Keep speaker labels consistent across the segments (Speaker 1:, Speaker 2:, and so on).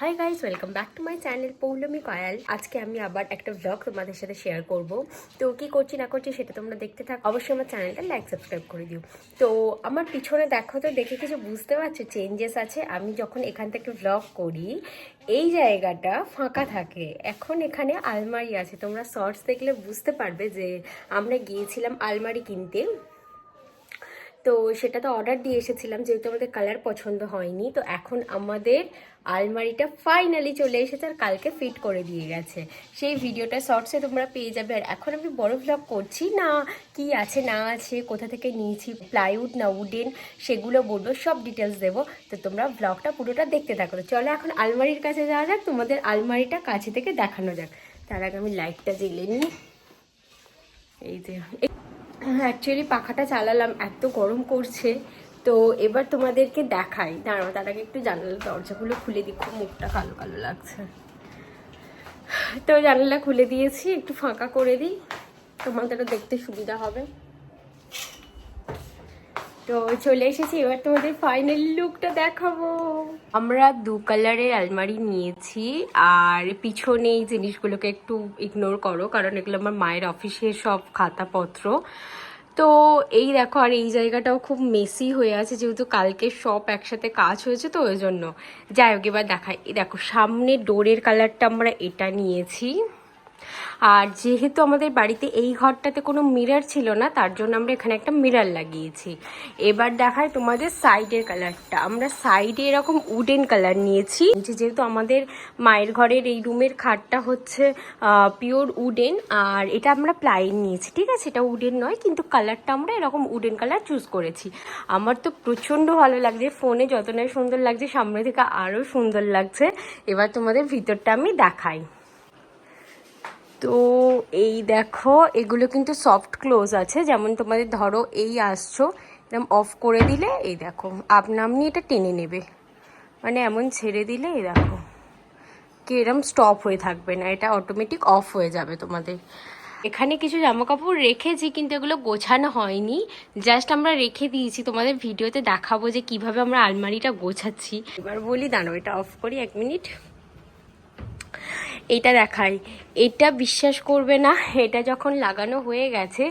Speaker 1: Hi guys welcome back to my channel Poulami Koyal আজকে আমি আবার একটা ব্লগ তোমাদের সাথে শেয়ার করব। তো কি করছি, না করছি সেটা তোমরা দেখতে থাক। অবশ্যই আমার চ্যানেলটা লাইক সাবস্ক্রাইব করে দিও। তো আমার পিছনে দেখো তো, দেখে কিছু বুঝতে পারছ চেঞ্জেস আছে। আমি যখন এখান থেকে ব্লগ করি, এই জায়গাটা ফাঁকা থাকে। এখন এখানে আলমারি আছে। তোমরা শর্টস দেখলে বুঝতে পারবে যে আমরা গিয়েছিলাম আলমারি কিনতে। তো সেটা তো অর্ডার দিয়ে এসেছিলাম, যেহেতু আমাদের কালার পছন্দ হয়নি, তো এখন আমাদের আলমারিটা ফাইনালি চলে এসেছে আর কালকে ফিট করে দিয়ে গেছে। সেই ভিডিওটা শর্টসে তোমরা পেয়ে যাবে। আর এখন আমি বড় ভ্লগ করছি না, কি আছে না আছে, কোথা থেকে নিয়েছি প্লাইউড না উডেন সেগুলো বলব, সব ডিটেলস দেবো। তো তোমরা ভ্লগটা পুরোটা দেখতে থাকো। চলো এখন আলমারির কাছে যাওয়া যাক, তোমাদের আলমারিটা কাছে থেকে দেখানো যাক। তার আগে আমি লাইটটা জ্বেলে নিই। এই যে অ্যাকচুয়ালি পাখাটা চালালাম, এত গরম করছে। তো এবার তোমাদেরকে দেখাই। দাঁড়াও, তার আগে একটু জানালা দরজাগুলো খুলে দিই, খুব মুখটা কালো কালো লাগছে। তো জানালা খুলে দিয়েছি, একটু ফাঁকা করে দিই, তোমাদেরও দেখতে সুবিধা হবে। তো চলে এসেছি, এবার তোমাদের ফাইনাল লুকটা দেখাবো। আমরা দু কালারের আলমারি নিয়েছি, আর পিছনে এই জিনিসগুলোকে একটু ইগনোর করো, কারণ এগুলো আমার মায়ের অফিসের সব খাতাপত্র। তো এই দেখো, আর এই জায়গাটাও খুব মেসি হয়ে আছে, যেহেতু কালকে সব একসাথে কাজ হয়েছে তো, ওই জন্য। যাই হোক, এবার দেখাই দেখো, সামনে ডোরের কালারটা আমরা এটা নিয়েছি। আর যেহেতু আমাদের বাড়িতে এই ঘরটাতে কোনো মিরার ছিল না, তার জন্য আমরা এখানে একটা মিরার লাগিয়েছি। এবার দেখায় তোমাদের সাইডের কালারটা। আমরা সাইডে এরকম উডেন কালার নিয়েছি। যেহেতু আমাদের মায়ের ঘরের এই রুমের খাটটা হচ্ছে পিওর উডেন, আর এটা আমরা প্লাইন নিয়েছি, ঠিক আছে? এটা উডেন নয়, কিন্তু কালারটা আমরা এরকম উডেন কালার চুজ করেছি। আমার তো প্রচণ্ড ভালো লাগছে, ফোনে যত না সুন্দর লাগছে, সামনে থেকে আরও সুন্দর লাগছে। এবার তোমাদের ভিতরটা আমি দেখাই। তো এই দেখো, এগুলো কিন্তু সফট ক্লোজ আছে। যেমন তোমাদের ধরো, এই আসছো এরকম অফ করে দিলে, এই দেখো আপনা আপনি এটা টেনে নেবে। মানে এমন ছেড়ে দিলে, এই দেখো, কি এরম স্টপ হয়ে থাকবে না, এটা অটোমেটিক অফ হয়ে যাবে তোমাদের। এখানে কিছু জামা কাপড় রেখেছি, কিন্তু এগুলো গোছানো হয়নি। জাস্ট আমরা রেখে দিয়েছি, তোমাদের ভিডিওতে দেখাবো যে কীভাবে আমরা আলমারিটা গোছাচ্ছি। এবার বলি দাঁড়ো এটা অফ করি এক মিনিট। এটা দেখাই। এটা বিশ্বাস করবে না, এটা যখন লাগানো হয়ে গেছে,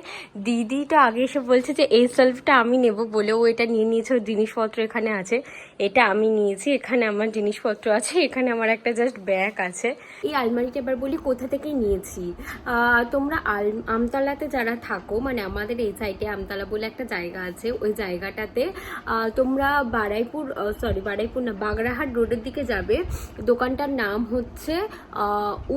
Speaker 1: দিদি তো আগে এসে বলছে যে, এই সেলফটা আমি নেব বলে ও এটা নিয়ে নিয়েছে জিনিসপত্র এখানে আছে। এটা আমি নিয়েছি, এখানে আমার জিনিসপত্র আছে, এখানে আমার একটা জাস্ট ব্যাগ আছে। এই আলমারিটা এবার বলি কোথা থেকে নিয়েছি। তোমরা আল, আমতলাতে যারা থাকো মানে আমাদের এই সাইডে আমতলা বলে একটা জায়গা আছে, ওই জায়গাটাতে তোমরা বারাইপুর সরি বারাইপুর না, বাগরাহাট রোডের দিকে যাবে। দোকানটার নাম হচ্ছে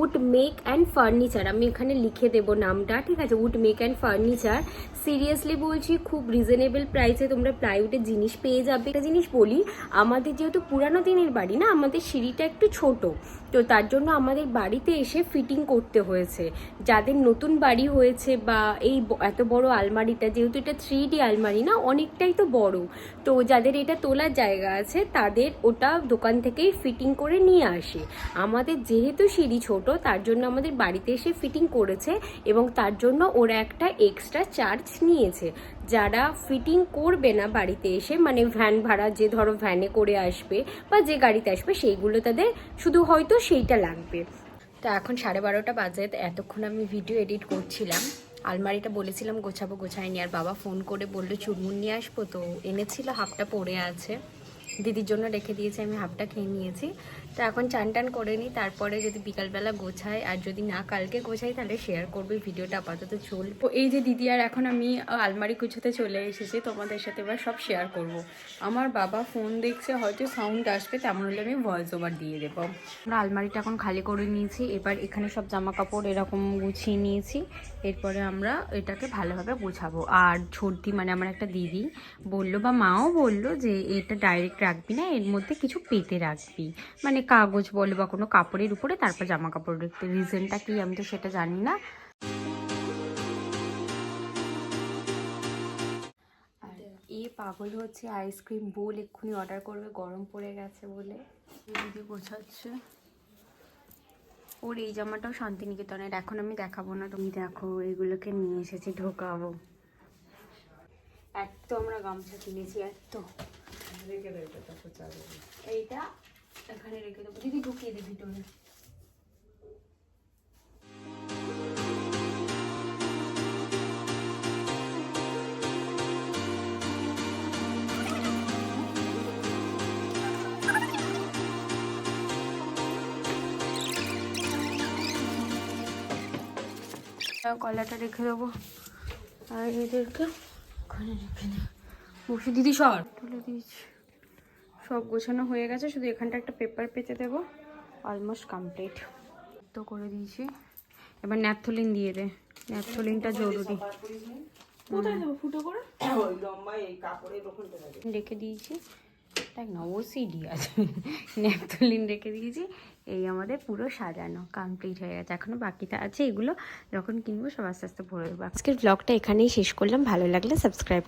Speaker 1: উড মেক অ্যান্ড ফার্নিচার আমি এখানে লিখে দেব নামটা, ঠিক আছে? Wood make and furniture seriously বলছি, খুব রিজনেবল প্রাইসে তোমরা প্লাইউডের জিনিস পেয়ে যাবে। একটা জিনিস বলি, আমাদের যেহেতু পুরানো দিনের বাড়ি না, আমাদের সিঁড়িটা একটু ছোট। তো তার জন্য আমাদের বাড়িতে এসে ফিটিং করতে হয়েছে। যাদের নতুন বাড়ি হয়েছে বা এই এত বড় আলমারিটা, যেহেতু এটা থ্রি ডি আলমারি না, অনেকটাই তো বড়। তো যাদের এটা তোলার জায়গা আছে, তাদের ওটা দোকান থেকেই ফিটিং করে নিয়ে আসে। আমাদের যেহেতু সিঁড়ি ছোট, তার জন্য আমাদের বাড়িতে এসে ফিটিং করেছে এবং তার জন্য ওরা একটা এক্সট্রা চার্জ নিয়েছে। যারা ফিটিং করবে না বাড়িতে এসে মানে ভ্যান ভাড়া যে ধরো ভ্যানে করে আসবে বা যে গাড়িতে আসবে, সেইগুলো তাদের শুধু হয়তো সেইটা লাগবে। তো এখন সাড়ে বারোটা বাজে এতক্ষণ আমি ভিডিও এডিট করছিলাম। আলমারিটা বলেছিলাম গোছাবো গোছায়নি আর বাবা ফোন করে বলল চুরমুন নিয়ে আসব? তো এনেছিল, হাফটা পড়ে আছে। দিদির জন্য রেখে দিয়েছি, আমি হাফটা খেয়ে নিয়েছি। তো এখন চান টান করে নিই, তারপরে যদি বিকালবেলা গোছাই, আর যদি না কালকে গোছাই, তাহলে শেয়ার করবে ভিডিওটা আপাতত চল
Speaker 2: তো এই যে দিদি আর এখন আমি আলমারি কুচোতে চলে এসেছি, তোমাদের সাথে এবার সব শেয়ার করব। আমার বাবা ফোন দেখছে, হয়তো সাউন্ড আসবে, তেমন হলে আমি ভয়েস ওভার দিয়ে দেবো। আমরা আলমারিটা এখন খালি করে নিয়েছি, এবার এখানে সব জামা কাপড় এরকম গুছিয়ে নিয়েছি। এরপরে আমরা এটাকে ভালোভাবে গোছাবো। আর ছোটদি মানে আমার একটা দিদি বলল, বা মাও বলল যে এটা ডাইরেক্ট রাখবি না এর মধ্যে কিছু পেতে রাখবি। মানে কাগজ বলো বা কোনো কাপড়ের উপরে তারপর জামা কাপড় রাখতে রিজনটা কি আমি তো সেটা জানি না। আর এ পাগল হচ্ছে আইসক্রিম বোল এক্ষুনি অর্ডার করবে গরম পড়ে গেছে বলে। দিদি বোঝাচ্ছে। ওর এই জামাটাও শান্তিনিকেতনের এখন আমি দেখাবো না তুমি দেখো এগুলোকে নিয়ে এসেছি ঢোকাবো। এত আমরা গামছা কিনেছি এত এইটা এখানে রেখে দেবো। দিদি ঢুকিয়ে দে ভিতরে। আর কলাটা রেখে দেবো। আর এদেরকে ওখানে রেখে দেবো বসে দিদি সর। তুলে দিয়েছি। সব গোছানো হয়ে গেছে শুধু এখানটা একটা পেপার পেতে দেবো। অলমোস্ট কমপ্লিট তো করে দিয়েছি। এবার ন্যাপথলিন দিয়ে দে। ন্যাপথলিনটা জরুরি। রেখে দিয়েছি। দেখ না ওসিডি আছে। ন্যাপথলিন রেখে দিয়েছি। এই আমাদের পুরো সাজানো কমপ্লিট হয়ে গেছে। এখনও বাকিটা আছে। এগুলো যখন কিনবো সব আস্তে আস্তে ভরে দেবো।
Speaker 1: আজকের ব্লগটা এখানেই শেষ করলাম। ভালো লাগলে সাবস্ক্রাইব